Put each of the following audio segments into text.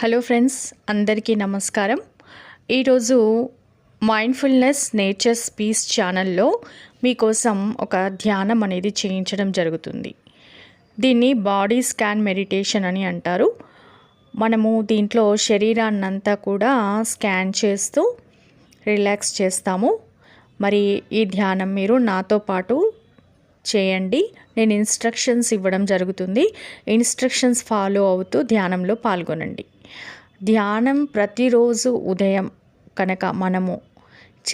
Hello friends అందరికీ నమస్కారం. ఈరోజు మైండ్ఫుల్నెస్ నేచర్స్ పీస్ ఛానల్లో మీకోసం ఒక ధ్యానం అనేది చేయించడం జరుగుతుంది. దీన్ని బాడీ స్కాన్ మెడిటేషన్ అని అంటారు. మనము దీంట్లో శరీరాన్నంతా కూడా స్కాన్ చేస్తూ రిలాక్స్ చేస్తాము. మరి ఈ ధ్యానం మీరు నాతో పాటు చేయండి. నేను ఇన్స్ట్రక్షన్స్ ఇవ్వడం జరుగుతుంది. ఇన్స్ట్రక్షన్స్ ఫాలో అవుతూ ధ్యానంలో పాల్గొనండి. ధ్యానం ప్రతిరోజు ఉదయం కనుక మనము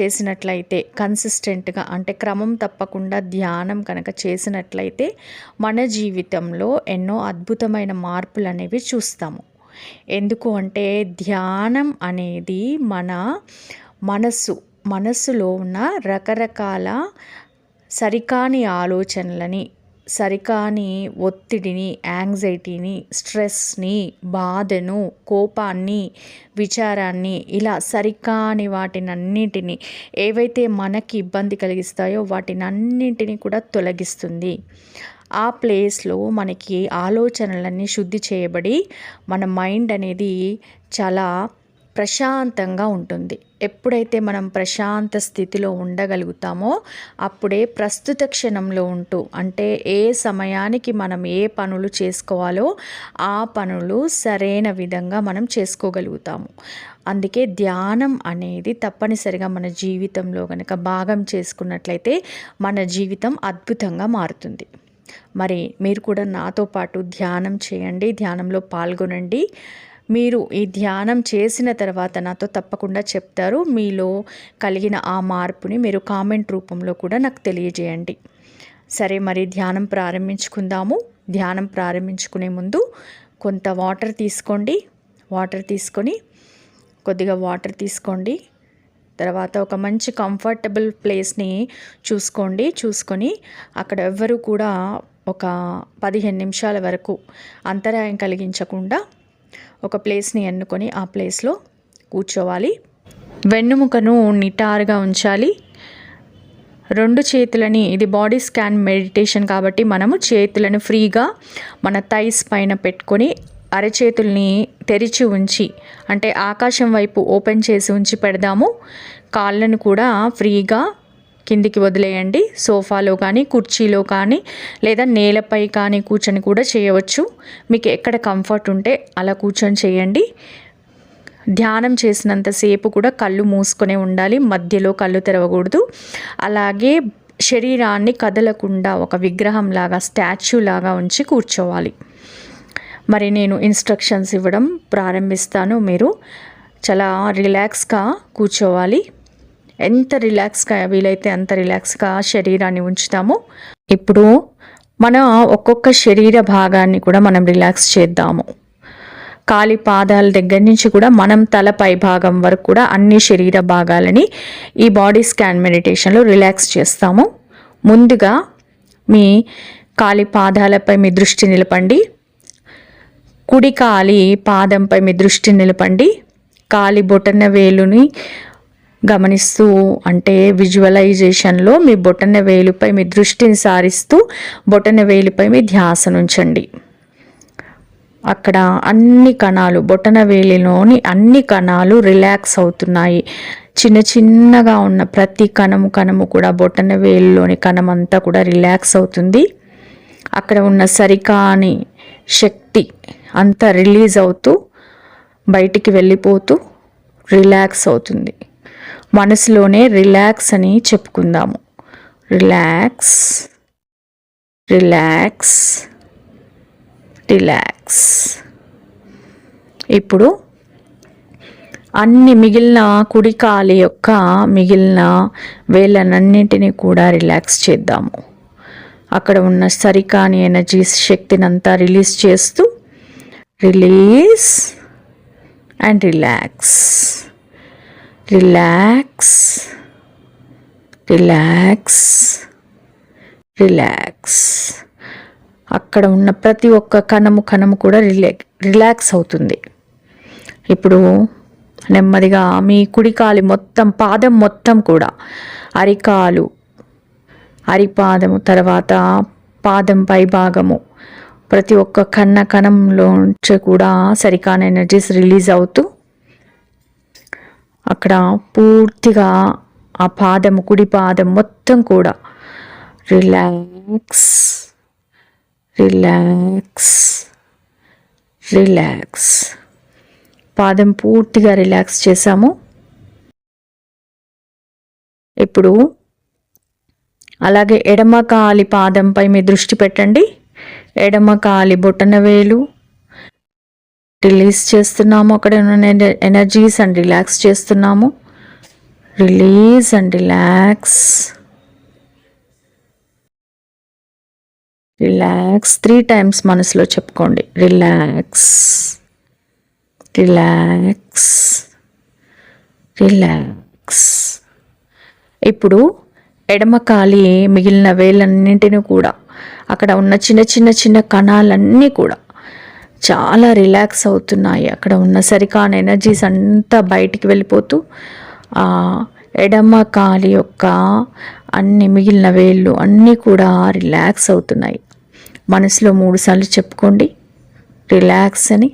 చేసినట్లయితే కన్సిస్టెంట్గా అంటే క్రమం తప్పకుండా ధ్యానం కనుక చేసినట్లయితే మన జీవితంలో ఎన్నో అద్భుతమైన మార్పులు అనేవి చూస్తాము. ఎందుకు అంటే ధ్యానం అనేది మన మనస్సు మనస్సులో ఉన్న రకరకాల సరికాని ఆలోచనలని సరికాని ఒత్తిడిని యాంగ్జైటీని స్ట్రెస్ని బాధను కోపాన్ని విచారాన్ని ఇలా సరికాని వాటినన్నింటినీ ఏవైతే మనకి ఇబ్బంది కలిగిస్తాయో వాటినన్నింటినీ కూడా తొలగిస్తుంది. ఆ ప్లేస్లో మనకి ఆలోచనలన్నీ శుద్ధి చేయబడి మన మైండ్ అనేది చాలా ప్రశాంతంగా ఉంటుంది. ఎప్పుడైతే మనం ప్రశాంత స్థితిలో ఉండగలుగుతామో అప్పుడే ప్రస్తుత క్షణంలో ఉంటూ అంటే ఏ సమయానికి మనం ఏ పనులు చేసుకోవాలో ఆ పనులు సరైన విధంగా మనం చేసుకోగలుగుతాము. అందుకే ధ్యానం అనేది తప్పనిసరిగా మన జీవితంలో కనుక భాగం చేసుకున్నట్లయితే మన జీవితం అద్భుతంగా మారుతుంది. మరి మీరు కూడా నాతో పాటు ధ్యానం చేయండి ధ్యానంలో పాల్గొనండి. మీరు ఈ ధ్యానం చేసిన తర్వాత నాతో తప్పకుండా చెప్తారు. మీలో కలిగిన ఆ మార్పుని మీరు కామెంట్ రూపంలో కూడా నాకు తెలియజేయండి. సరే మరి ధ్యానం ప్రారంభించుకుందాము. ధ్యానం ప్రారంభించుకునే ముందు కొంత వాటర్ తీసుకోండి. వాటర్ తీసుకొని కొద్దిగా వాటర్ తీసుకోండి. తర్వాత ఒక మంచి కంఫర్టబుల్ ప్లేస్ని చూసుకోండి. చూసుకొని అక్కడ ఎవ్వరూ కూడా ఒక పదిహేను నిమిషాల వరకు అంతరాయం కలిగించకుండా ఒక ప్లేస్ని ఎన్నుకొని ఆ ప్లేస్లో కూర్చోవాలి. వెన్నుముకను నిటారుగా ఉంచాలి. రెండు చేతులని ఇది బాడీ స్కాన్ మెడిటేషన్ కాబట్టి మనము చేతులను ఫ్రీగా మన థైస్ పైన పెట్టుకొని అరచేతుల్ని తెరిచి ఉంచి అంటే ఆకాశం వైపు ఓపెన్ చేసి ఉంచి పెడదాము. కాళ్ళను కూడా ఫ్రీగా కిందికి వదిలేయండి. సోఫాలో కానీ కుర్చీలో కానీ లేదా నేలపై కానీ కూర్చొని కూడా చేయవచ్చు. మీకు ఎక్కడ కంఫర్ట్ ఉంటే అలా కూర్చొని చేయండి. ధ్యానం చేసినంతసేపు కూడా కళ్ళు మూసుకొనే ఉండాలి. మధ్యలో కళ్ళు తెరవకూడదు. అలాగే శరీరాన్ని కదలకుండా ఒక విగ్రహం లాగా స్టాచ్యూ లాగా ఉంచి కూర్చోవాలి. మరి నేను ఇన్స్ట్రక్షన్స్ ఇవ్వడం ప్రారంభిస్తాను. మీరు చాలా రిలాక్స్గా కూర్చోవాలి. ఎంత రిలాక్స్గా వీలైతే అంత రిలాక్స్గా శరీరాన్ని ఉంచుతాము ఇప్పుడు మన ఒక్కొక్క శరీర భాగాన్ని కూడా మనం రిలాక్స్ చేద్దాము. కాలి పాదాల దగ్గర నుంచి కూడా మనం తల పై భాగం వరకు కూడా అన్ని శరీర భాగాలని ఈ బాడీ స్కాన్ మెడిటేషన్లో రిలాక్స్ చేస్తాము. ముందుగా మీ కాలి పాదాలపై మీ దృష్టి నిలపండి. కుడి కాలి పాదంపై మీ దృష్టి నిలపండి. కాలి బొటన వేలుని గమనిస్తూ అంటే విజువలైజేషన్లో మీ బొటన వేలుపై మీ దృష్టిని సారిస్తూ బొటన వేలుపై మీ ధ్యాస ఉంచండి అక్కడ అన్ని కణాలు బొటన వేలిలోని అన్ని కణాలు రిలాక్స్ అవుతున్నాయి. చిన్న చిన్నగా ఉన్న ప్రతి కణము కణము కూడా బొటన వేలులోని కణం అంతా కూడా రిలాక్స్ అవుతుంది. అక్కడ ఉన్న సరికాని శక్తి అంతా రిలీజ్ అవుతూ బయటికి వెళ్ళిపోతూ రిలాక్స్ అవుతుంది. మనసులోనే రిలాక్స్ అని చెప్పుకుందాము. రిలాక్స్ రిలాక్స్ రిలాక్స్ ఇప్పుడు అన్ని మిగిలిన కుడికాలి యొక్క మిగిలిన వేళ్ళనన్నింటినీ కూడా రిలాక్స్ చేద్దాము. అక్కడ ఉన్న సరికాని ఎనర్జీస్ శక్తిని అంతా రిలీజ్ చేస్తూ release and relax relax relax relax అక్కడ ఉన్న ప్రతి ఒక్క కణము కణము కూడా రిలా రిలాక్స్ అవుతుంది. ఇప్పుడు నెమ్మదిగా మీ కుడికాలి మొత్తం పాదం మొత్తం కూడా అరికాలు అరిపాదము తర్వాత పాదం పై భాగము ప్రతి ఒక్క కన్న కణంలోంచి కూడా సరికాన ఎనర్జీస్ రిలీజ్ అవుతూ అక్కడ పూర్తిగా ఆ పాదం కుడి పాదం మొత్తం కూడా. రిలాక్స్ రిలాక్స్ రిలాక్స్ పాదం పూర్తిగా రిలాక్స్ చేసాము ఇప్పుడు అలాగే ఎడమ కాలి పాదంపై మీ దృష్టి పెట్టండి. ఎడమ కాలి బొటన వేలు రిలీజ్ చేస్తున్నాము. అక్కడ ఉన్న ఎనర్జీస్ అండ్ రిలాక్స్ చేస్తున్నాము. Release and relax relax. Three times మనసులో చెప్పుకోండి. రిలాక్స్. రిలాక్స్. రిలాక్స్. ఇప్పుడు ఎడమ కాలి మిగిలిన వేలన్నింటినీ కూడా అక్కడ ఉన్న చిన్న చిన్న చిన్న కణాలన్నీ కూడా చాలా రిలాక్స్ అవుతున్నాయి. అక్కడ ఉన్న సరికాని ఎనర్జీస్ అంతా బయటికి వెళ్ళిపోతూ ఎడమ కాలి యొక్క అన్ని మిగిలిన వేళ్ళు అన్నీ కూడా రిలాక్స్ అవుతున్నాయి. మనసులో మూడుసార్లు చెప్పుకోండి. రిలాక్స్ అని.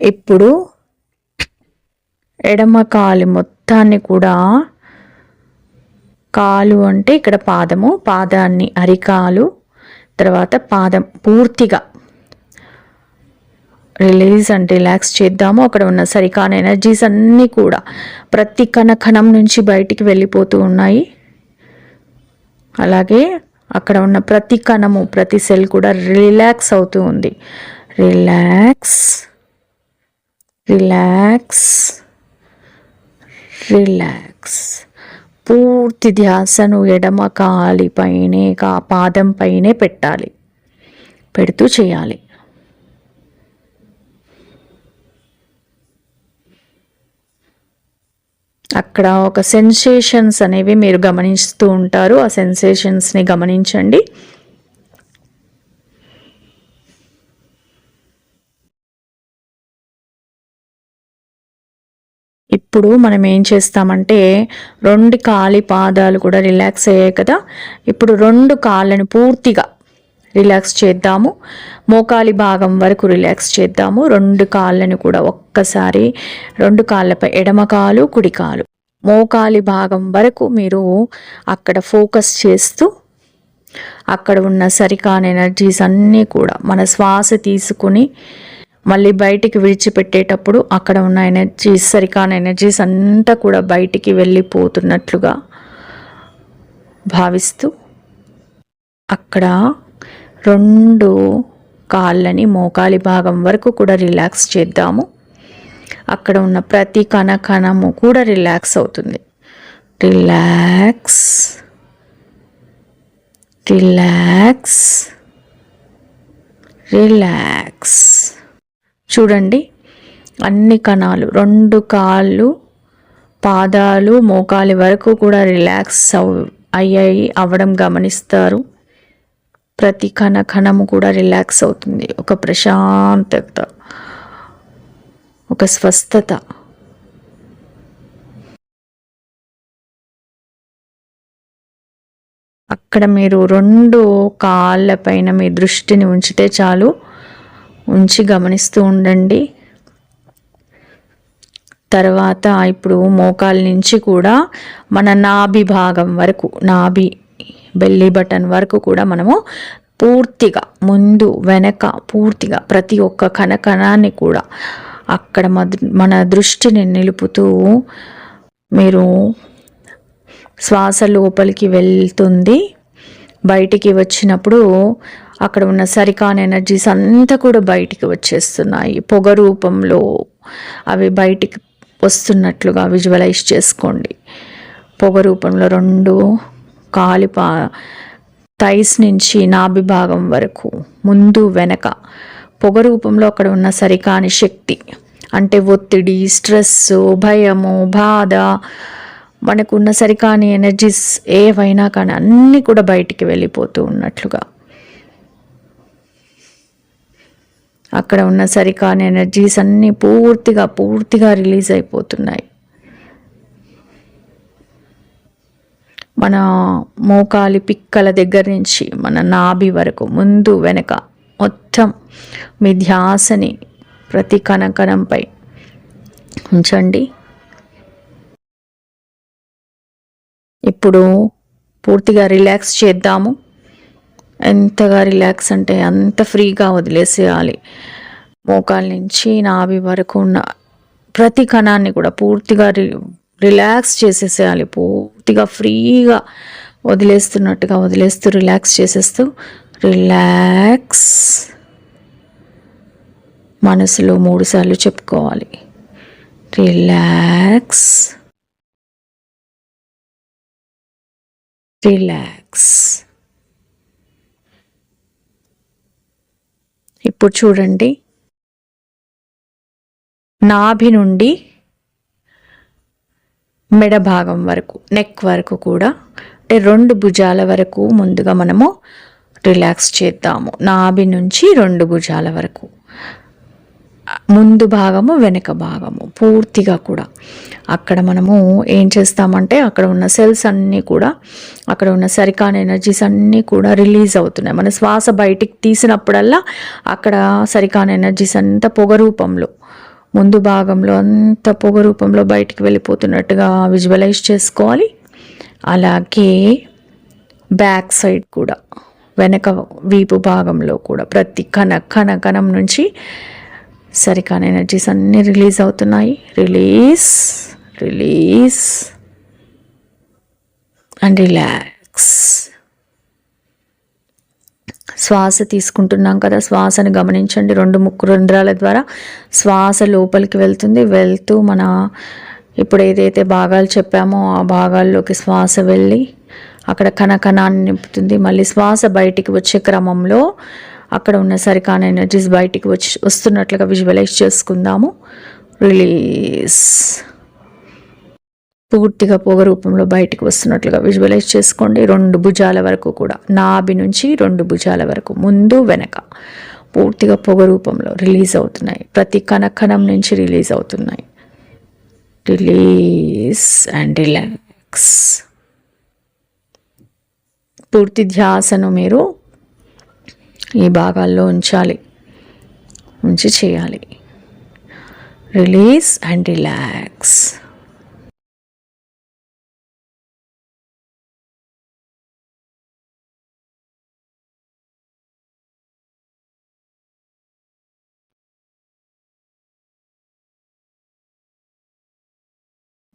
ఇప్పుడు ఎడమ కాలి మొత్తాన్ని కూడా కాలు అంటే ఇక్కడ పాదము పాదాన్ని అరికాలు తర్వాత పాదం పూర్తిగా రిలీజ్ అండ్ రిలాక్స్ చేద్దాము. అక్కడ ఉన్న సరికాన ఎనర్జీస్ అన్నీ కూడా ప్రతి కణ కణం నుంచి బయటికి వెళ్ళిపోతూ ఉన్నాయి. అలాగే అక్కడ ఉన్న ప్రతి కణము ప్రతి సెల్ కూడా రిలాక్స్ అవుతూ ఉంది. రిలాక్స్ రిలాక్స్ రిలాక్స్ పూర్తి ధ్యాసను ఎడమ కాలిపైనే కా పాదం పైనే పెట్టాలి. పెడుతూ చేయాలి. అక్కడ ఒక సెన్సేషన్స్ అనేవి మీరు గమనిస్తూ ఉంటారు. ఆ సెన్సేషన్స్ని గమనించండి. ఇప్పుడు మనం ఏం చేస్తామంటే రెండు కాలి పాదాలు కూడా రిలాక్స్ అయ్యాయి కదా. ఇప్పుడు రెండు కాళ్ళని పూర్తిగా రిలాక్స్ చేద్దాము. మోకాలి భాగం వరకు రిలాక్స్ చేద్దాము. రెండు కాళ్ళని కూడా ఒక్కసారి రెండు కాళ్ళపై ఎడమ కాలు కుడి కాలు. మోకాలి భాగం వరకు మీరు అక్కడ ఫోకస్ చేస్తూ అక్కడ ఉన్న సరికాని ఎనర్జీస్ అన్నీ కూడా మన శ్వాస తీసుకుని మళ్ళీ బయటికి విడిచిపెట్టేటప్పుడు అక్కడ ఉన్న ఎనర్జీస్ సరికాని ఎనర్జీస్ అంతా కూడా బయటికి వెళ్ళిపోతున్నట్లుగా భావిస్తూ అక్కడ రెండు కాళ్ళని మోకాలి భాగం వరకు కూడా రిలాక్స్ చేద్దాము. అక్కడ ఉన్న ప్రతి కణ కణము కూడా రిలాక్స్ అవుతుంది. రిలాక్స్ రిలాక్స్ రిలాక్స్ చూడండి. అన్ని కణాలు రెండు కాళ్ళు పాదాలు మోకాలి వరకు కూడా రిలాక్స్ అవ్ అయ్యాయి అవ్వడం గమనిస్తారు. ప్రతి కణ కణము కూడా రిలాక్స్ అవుతుంది. ఒక ప్రశాంతత ఒక స్వస్థత. అక్కడ మీరు రెండు కాళ్ళ పైన మీ దృష్టిని ఉంచితే చాలు. ఉంచి గమనిస్తూ ఉండండి. తర్వాత ఇప్పుడు మోకాల నుంచి కూడా మన నాభి భాగం వరకు నాభి బెల్లీ బటన్ వరకు కూడా మనము పూర్తిగా ముందు వెనక పూర్తిగా ప్రతి ఒక్క కణకణాన్ని కూడా అక్కడ మన దృష్టిని నిలుపుతూ మీరు శ్వాస లోపలికి వెళ్తుంది. బయటికి వచ్చినప్పుడు అక్కడ ఉన్న సరికాని ఎనర్జీస్ అంతా కూడా బయటికి వచ్చేస్తున్నాయి. పొగ రూపంలో అవి బయటికి వస్తున్నట్లుగా విజువలైజ్ చేసుకోండి. పొగ రూపంలో రెండు కాలిపా థైస్ నుంచి నాభి భాగం వరకు ముందు వెనక. పొగ రూపంలో అక్కడ ఉన్న సరికాని శక్తి అంటే ఒత్తిడి స్ట్రెస్ భయము బాధ మనకున్న సరికాని ఎనర్జీస్ ఏవైనా కానీ అన్నీ కూడా బయటికి వెళ్ళిపోతూ ఉన్నట్లుగా. అక్కడ ఉన్న సరికాని ఎనర్జీస్ అన్నీ పూర్తిగా పూర్తిగా రిలీజ్ అయిపోతున్నాయి. మన మోకాలి పిక్కల దగ్గర నుంచి మన నాభి వరకు ముందు వెనక మొత్తం మీ ధ్యాసని ప్రతి కణకణంపై ఉంచండి. ఇప్పుడు పూర్తిగా రిలాక్స్ చేద్దాము. ఎంతగా రిలాక్స్ అంటే అంత ఫ్రీగా వదిలేసేయాలి. మోకాల నుంచి నాభి వరకు ఉన్న ప్రతి కణాన్ని కూడా పూర్తిగా రి రిలాక్స్ చేసేసేయాలి. పూర్తిగా ఫ్రీగా వదిలేస్తున్నట్టుగా వదిలేస్తూ రిలాక్స్ చేసేస్తూ రిలాక్స్ మనసులో మూడుసార్లు చెప్పుకోవాలి. రిలాక్స్. రిలాక్స్. ఇప్పుడు చూడండి. నాభి నుండి మెడ భాగం వరకు నెక్ వరకు కూడా అంటే రెండు భుజాల వరకు ముందుగా మనము రిలాక్స్ చేద్దాము. నాభి నుంచి రెండు భుజాల వరకు. ముందు భాగము వెనక భాగము పూర్తిగా కూడా. అక్కడ మనము ఏం చేస్తామంటే అక్కడ ఉన్న సెల్స్ అన్నీ కూడా అక్కడ ఉన్న సరికాని ఎనర్జీస్ అన్నీ కూడా రిలీజ్ అవుతున్నాయి. మన శ్వాస బయటికి తీసినప్పుడల్లా అక్కడ సరికాని ఎనర్జీస్ అంతా పొగ రూపంలో ముందు భాగంలో అంత పొగ రూపంలో బయటికి వెళ్ళిపోతున్నట్టుగా విజువలైజ్ చేసుకోవాలి. అలాగే బ్యాక్ సైడ్ కూడా వెనక వీపు భాగంలో కూడా ప్రతి కణ కణ కణం నుంచి సరికాని ఎనర్జీస్ అన్నీ రిలీజ్ అవుతున్నాయి. రిలీజ్ రిలీజ్ అండ్ రిలాక్స్ శ్వాస తీసుకుంటున్నాం కదా శ్వాసను గమనించండి. రెండు ముక్కు రంధ్రాల ద్వారా శ్వాస లోపలికి వెళ్తుంది. వెళ్తూ మన ఇప్పుడు ఏదైతే భాగాలు చెప్పామో ఆ భాగాల్లోకి శ్వాస వెళ్ళి అక్కడ కణకణాన్ని నింపుతుంది. మళ్ళీ శ్వాస బయటికి వచ్చే క్రమంలో అక్కడ ఉన్న సరికాన ఎనర్జీస్ బయటికి వచ్చి వస్తున్నట్లుగా విజువలైజ్ చేసుకుందాము. రిలీజ్ పూర్తిగా పొగ రూపంలో బయటికి వస్తున్నట్లుగా విజువలైజ్ చేసుకోండి. రెండు భుజాల వరకు కూడా నాభి నుంచి రెండు భుజాల వరకు ముందు వెనక. పూర్తిగా పొగ రూపంలో రిలీజ్ అవుతున్నాయి. ప్రతి కణకణం నుంచి రిలీజ్ అవుతున్నాయి. రిలీజ్ అండ్ రిలాక్స్ పూర్తి ధ్యాసను మీరు ఈ భాగాల్లో ఉంచాలి. ఉంచి చేయాలి. రిలీజ్ అండ్ రిలాక్స్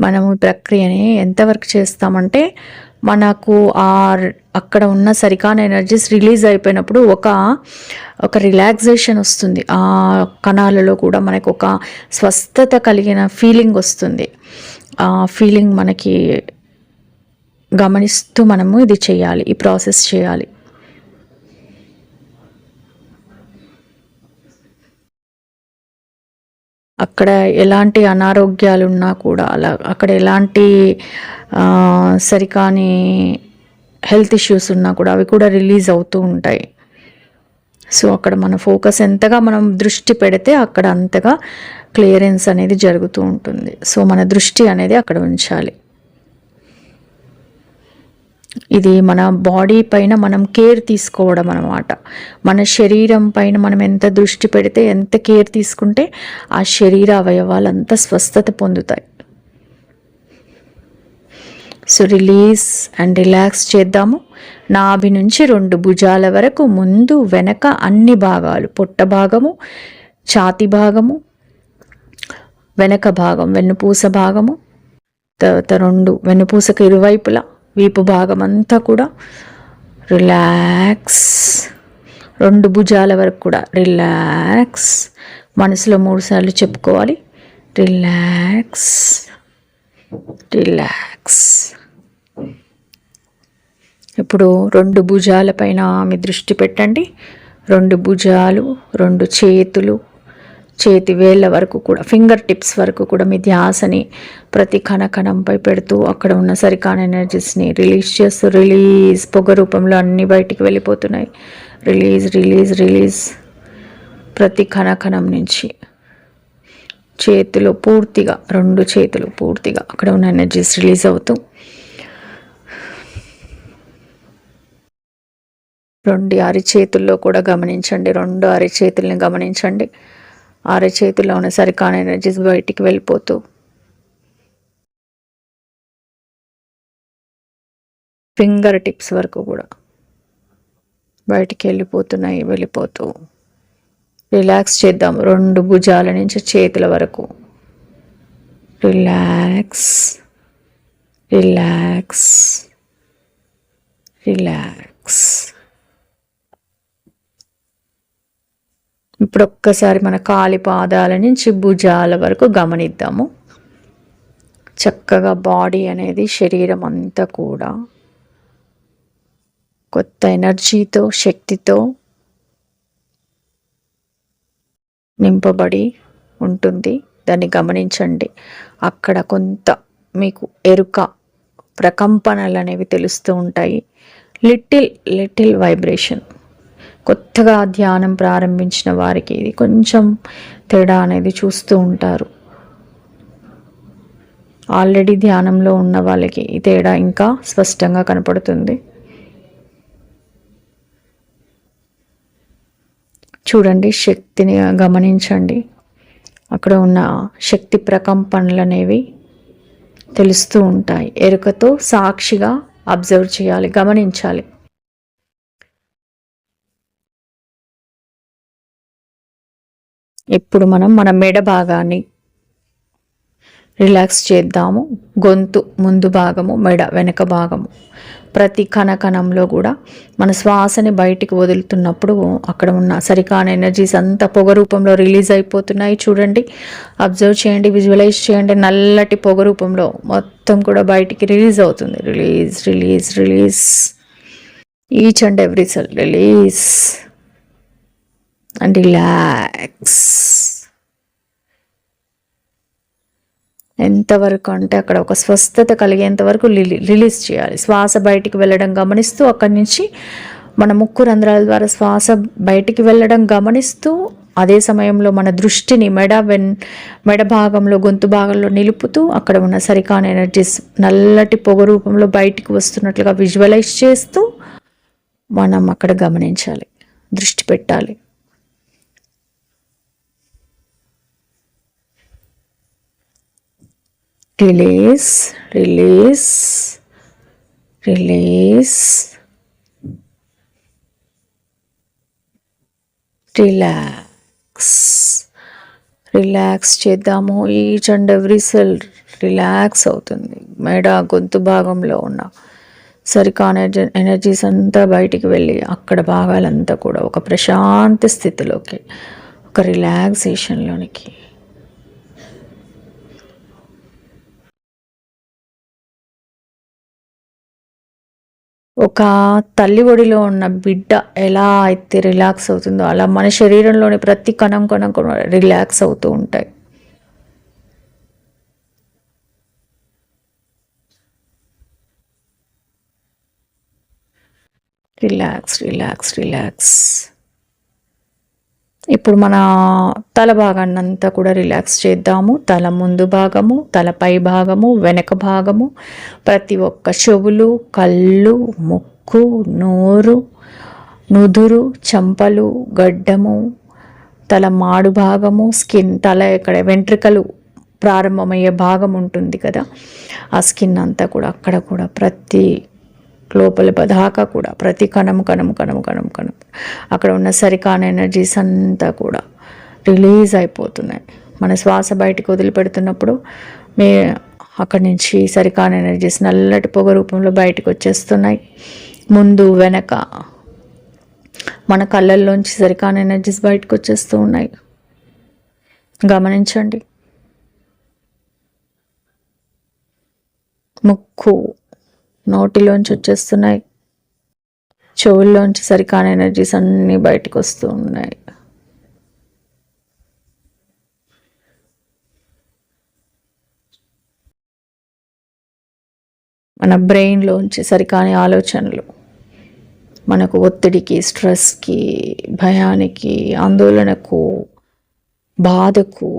మనము ప్రక్రియని ఎంతవరకు చేస్తామంటే మనకు ఆ అక్కడ ఉన్న సరికాన ఎనర్జీస్ రిలీజ్ అయిపోయినప్పుడు ఒక ఒక రిలాక్సేషన్ వస్తుంది. ఆ కణాలలో కూడా మనకు ఒక స్వస్థత కలిగిన ఫీలింగ్ వస్తుంది. ఆ ఫీలింగ్ మనకి గమనిస్తూ మనము ఇది చేయాలి ఈ ప్రాసెస్ చేయాలి. అక్కడ ఎలాంటి అనారోగ్యాలు ఉన్నా కూడా అలా అక్కడ ఎలాంటి సరికాని హెల్త్ ఇష్యూస్ ఉన్నా కూడా అవి కూడా రిలీజ్ అవుతూ ఉంటాయి. సో అక్కడ మన ఫోకస్ ఎంతగా మనం దృష్టి పెడితే అక్కడ అంతగా క్లియరెన్స్ అనేది జరుగుతూ ఉంటుంది. సో మన దృష్టి అనేది అక్కడ ఉంచాలి. ఇది మన బాడీ పైన మనం కేర్ తీసుకోవడం అనమాట మన శరీరం పైన మనం ఎంత దృష్టి పెడితే ఎంత కేర్ తీసుకుంటే ఆ శరీర అవయవాలు అంతా స్వస్థత పొందుతాయి. సో రిలీజ్ అండ్ రిలాక్స్ చేద్దాము. నాభి నుంచి రెండు భుజాల వరకు ముందు వెనక అన్ని భాగాలు. పొట్ట భాగము ఛాతి భాగము వెనక భాగం వెన్నుపూస భాగము తర్వాత రెండు వెన్నుపూసకు ఇరువైపులా. వీపు భాగం అంతా కూడా రిలాక్స్. రెండు భుజాల వరకు కూడా రిలాక్స్. మనసులో మూడుసార్లు చెప్పుకోవాలి. రిలాక్స్. రిలాక్స్. ఇప్పుడు రెండు భుజాలపైన మీ దృష్టి పెట్టండి. రెండు భుజాలు రెండు చేతులు చేతి వేళ్ళ వరకు కూడా ఫింగర్ టిప్స్ వరకు కూడా మీ ధ్యాసని ప్రతి కణకణంపై పెడుతూ అక్కడ ఉన్న సరికాన ఎనర్జీస్ని రిలీజ్ చేస్తూ రిలీజ్ పొగ రూపంలో అన్నీ బయటికి వెళ్ళిపోతున్నాయి. రిలీజ్ రిలీజ్ రిలీజ్ ప్రతి కణకణం నుంచి. చేతులు పూర్తిగా రెండు చేతులు పూర్తిగా అక్కడ ఉన్న ఎనర్జీస్ రిలీజ్ అవుతూ రెండు అరిచేతుల్లో కూడా గమనించండి రెండు అరిచేతుల్ని గమనించండి. అరచేతిలో ఉన్న సరికాన ఎనర్జీస్ బయటికి వెళ్ళిపోతూ. ఫింగర్ టిప్స్ వరకు కూడా. బయటికి వెళ్ళిపోతున్నాయి వెళ్ళిపోతూ. రిలాక్స్ చేద్దాం. రెండు భుజాల నుంచి చేతుల వరకు. రిలాక్స్ రిలాక్స్ రిలాక్స్ ఇప్పుడు ఒక్కసారి మన కాలి పాదాల నుంచి భుజాల వరకు గమనిద్దాము. చక్కగా బాడీ అనేది శరీరం అంతా కూడా కొత్త ఎనర్జీతో శక్తితో నింపబడి ఉంటుంది. దాన్ని గమనించండి. అక్కడ కొంత మీకు ఎరుక ప్రకంపనలు అనేవి తెలుస్తూ ఉంటాయి. Little little vibration. కొత్తగా ధ్యానం ప్రారంభించిన వారికి ఇది కొంచెం తేడా అనేది చూస్తూ ఉంటారు. ఆల్రెడీ ధ్యానంలో ఉన్న వాళ్ళకి ఈ తేడా ఇంకా స్పష్టంగా కనపడుతుంది. చూడండి శక్తిని గమనించండి. అక్కడ ఉన్న శక్తి ప్రకంపనలు అనేవి తెలుస్తూ ఉంటాయి. ఎరుకతో సాక్షిగా అబ్జర్వ్ చేయాలి గమనించాలి. ఇప్పుడు మనం మన మెడ భాగాన్ని రిలాక్స్ చేద్దాము. గొంతు ముందు భాగము మెడ వెనక భాగము. ప్రతి కణకణంలో కూడా మన శ్వాసని బయటికి వదులుతున్నప్పుడు అక్కడ ఉన్న సరికాని ఎనర్జీస్ అంతా పొగ రూపంలో రిలీజ్ అయిపోతున్నాయి చూడండి. అబ్జర్వ్ చేయండి విజువలైజ్ చేయండి. నల్లటి పొగ రూపంలో మొత్తం కూడా బయటికి రిలీజ్ అవుతుంది. Release release release each and every cell release and relax ఎంతవరకు అంటే అక్కడ ఒక స్వస్థత కలిగేంత వరకు రిలీజ్ చేయాలి. శ్వాస బయటికి వెళ్ళడం గమనిస్తూ అక్కడి నుంచి మన ముక్కు రంధ్రాల ద్వారా శ్వాస బయటికి వెళ్ళడం గమనిస్తూ అదే సమయంలో మన దృష్టిని మెడ వెన్ మెడ భాగంలో గొంతు భాగంలో నిలుపుతూ అక్కడ ఉన్న సరికాన ఎనర్జీస్ నల్లటి పొగ రూపంలో బయటికి వస్తున్నట్లుగా విజువలైజ్ చేస్తూ మనం అక్కడ గమనించాలి. దృష్టి పెట్టాలి. Release release release relax relax చేద్దాము. Each and every cell relax అవుతుంది. మెడ గొంతు భాగంలో ఉన్న సరికాని ఎనర్జీస్ అంతా బయటికి వెళ్ళి అక్కడ భాగాలంతా కూడా ఒక ప్రశాంత స్థితిలోకి ఒక రిలాక్సేషన్లోనికి ఒక తల్లి ఒడిలో ఉన్న బిడ్డ ఎలా అయితే రిలాక్స్ అవుతుందో అలా మన శరీరంలోని ప్రతి కణం కణం రిలాక్స్ అవుతూ ఉంటాయి. రిలాక్స్ రిలాక్స్ రిలాక్స్ ఇప్పుడు మన తల భాగాన్ని అంతా కూడా రిలాక్స్ చేద్దాము. తల ముందు భాగము తల పై భాగము వెనక భాగము ప్రతి ఒక్క చెవులు కళ్ళు ముక్కు నోరు నుదురు చంపలు గడ్డము తల మాడు భాగము స్కిన్ తల ఇక్కడ వెంట్రుకలు ప్రారంభమయ్యే భాగం ఉంటుంది కదా. ఆ స్కిన్ అంతా కూడా అక్కడ కూడా ప్రతి లోపల దాకా కూడా ప్రతి కణం కణం కణం కణం కణం. అక్కడ ఉన్న సరికాన ఎనర్జీస్ అంతా కూడా రిలీజ్ అయిపోతున్నాయి. మన శ్వాస బయటకు వదిలిపెడుతున్నప్పుడు మీ అక్కడి నుంచి సరికాన ఎనర్జీస్ నల్లటి పొగ రూపంలో బయటకు వచ్చేస్తున్నాయి. ముందు వెనక మన కళ్ళల్లోంచి సరికాన ఎనర్జీస్ బయటకు వచ్చేస్తూ ఉన్నాయి. గమనించండి. ముక్కు నోటిలోంచి వచ్చేస్తున్నాయి. చెవుల్లోంచి సరికాని ఎనర్జీస్ అన్నీ బయటకు వస్తూ ఉన్నాయి. మన బ్రెయిన్లోంచి సరికాని ఆలోచనలు మనకు ఒత్తిడికి స్ట్రెస్కి భయానికి ఆందోళనకు బాధకు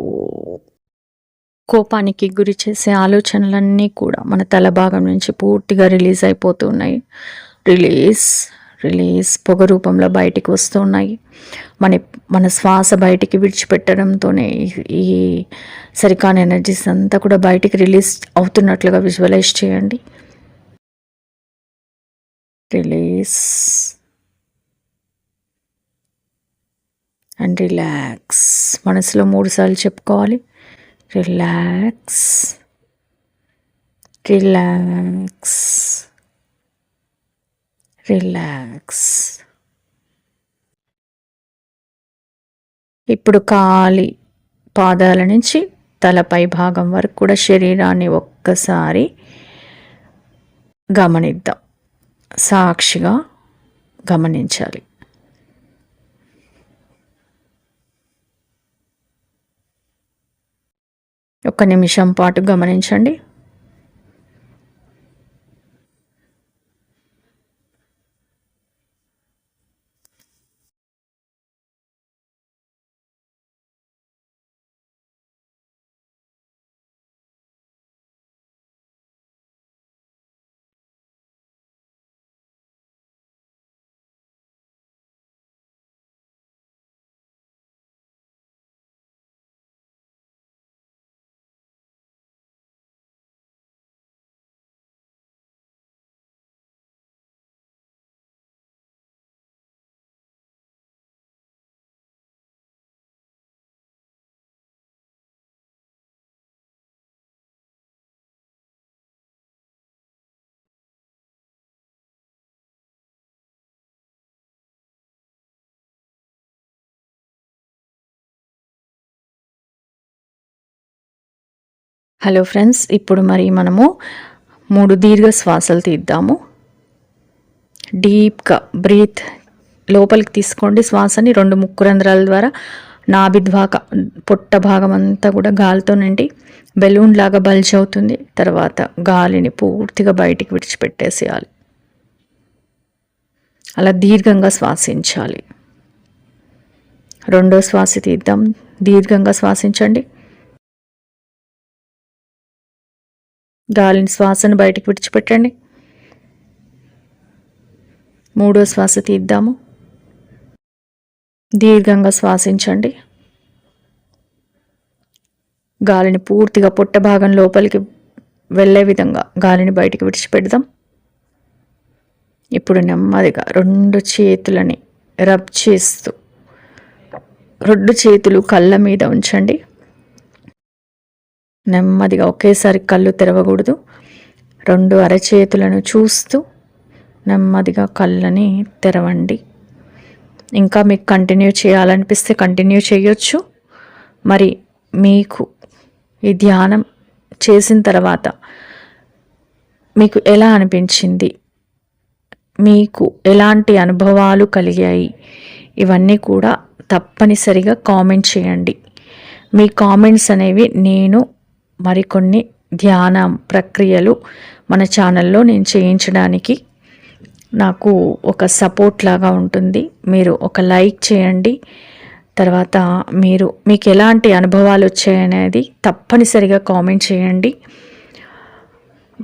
కోపానికి గురి చేసే ఆలోచనలన్నీ కూడా మన తల భాగం నుంచి పూర్తిగా రిలీజ్ అయిపోతున్నాయి రిలీజ్ రిలీజ్ పొగ రూపంలో బయటికి వస్తున్నాయి మన మన శ్వాస బయటికి విడిచిపెట్టడంతోనే ఈ- సరికాని ఎనర్జీస్ అంతా కూడా బయటికి రిలీజ్ అవుతున్నట్లుగా విజువలైజ్ చేయండి. Release and relax. మనసులో మూడుసార్లు చెప్పుకోవాలి. రిలాక్స్ రిలాక్స్ రిలాక్స్ ఇప్పుడు కాలి పాదాల నుంచి తలపై భాగం వరకు కూడా శరీరాన్ని ఒక్కసారి గమనిద్దాం. సాక్షిగా గమనించాలి. ఒక నిమిషం పాటు గమనించండి. హలో ఫ్రెండ్స్ ఇప్పుడు మరి మనము మూడు దీర్ఘ శ్వాసలు తీద్దాము. డీప్గా బ్రీత్ లోపలికి తీసుకోండి. శ్వాసని రెండు ముక్కు రంధ్రాల ద్వారా నాభిద్వాక పొట్ట భాగం అంతా కూడా గాలితో నిండి బెలూన్ లాగా బల్జ్ అవుతుంది. తర్వాత గాలిని పూర్తిగా బయటికి విడిచిపెట్టేసేయాలి. అలా దీర్ఘంగా శ్వాసించాలి. రెండో శ్వాస తీద్దాం. దీర్ఘంగా శ్వాసించండి. గాలిని శ్వాసను బయటికి విడిచిపెట్టండి. మూడో శ్వాస తీద్దాము. దీర్ఘంగా శ్వాసించండి. గాలిని పూర్తిగా పొట్ట భాగం లోపలికి వెళ్ళే విధంగా గాలిని బయటికి విడిచిపెడదాం. ఇప్పుడు నెమ్మదిగా రెండు చేతులని రబ్ చేస్తూ రెండు చేతులు కళ్ళ మీద ఉంచండి. నెమ్మదిగా ఒకేసారి కళ్ళు తెరవకూడదు. రెండు అరచేతులను చూస్తూ నెమ్మదిగా కళ్ళని తెరవండి. ఇంకా మీకు కంటిన్యూ చేయాలనిపిస్తే కంటిన్యూ చేయొచ్చు. మరి మీకు ఈ ధ్యానం చేసిన తర్వాత మీకు ఎలా అనిపించింది? మీకు ఎలాంటి అనుభవాలు కలిగాయి? ఇవన్నీ కూడా తప్పనిసరిగా కామెంట్ చేయండి. మీ కామెంట్స్ అనేవి నేను మరికొన్ని ధ్యాన ప్రక్రియలు మన ఛానల్లో నేను చేయించడానికి నాకు ఒక సపోర్ట్ లాగా ఉంటుంది. మీరు ఒక లైక్ చేయండి. తర్వాత మీరు మీకు ఎలాంటి అనుభవాలు వచ్చాయనేది తప్పనిసరిగా కామెంట్ చేయండి.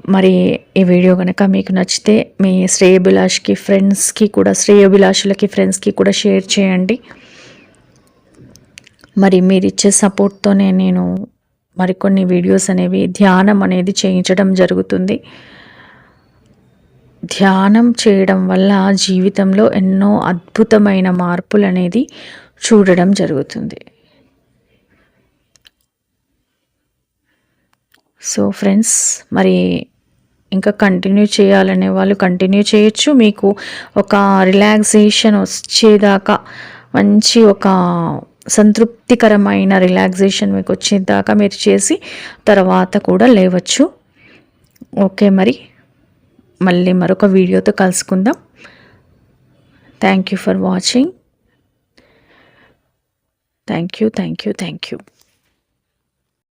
మరి ఈ వీడియో కనుక మీకు నచ్చితే మీ శ్రేయభిలాష్కి ఫ్రెండ్స్కి కూడా శ్రేయభిలాషులకి ఫ్రెండ్స్కి కూడా షేర్ చేయండి. మరి మీరు ఇచ్చే సపోర్ట్తోనే నేను మరికొన్ని వీడియోస్ అనేవి ధ్యానం అనేది చేయించడం జరుగుతుంది. ధ్యానం చేయడం వల్ల జీవితంలో ఎన్నో అద్భుతమైన మార్పులు అనేది చూడడం జరుగుతుంది. సో ఫ్రెండ్స్ మరి ఇంకా కంటిన్యూ చేయాలనే వాళ్ళు కంటిన్యూ చేయొచ్చు. మీకు ఒక రిలాక్సేషన్ వచ్చేదాకా మంచి ఒక సంతృప్తికరమైన రిలాక్సేషన్ మీకు వచ్చేదాకా మీరు చేసి తర్వాత కూడా లేవచ్చు. ఓకే మరి. మళ్ళీ మరొక వీడియోతో కలుసుకుందాం. Thank you for watching thank you thank you thank you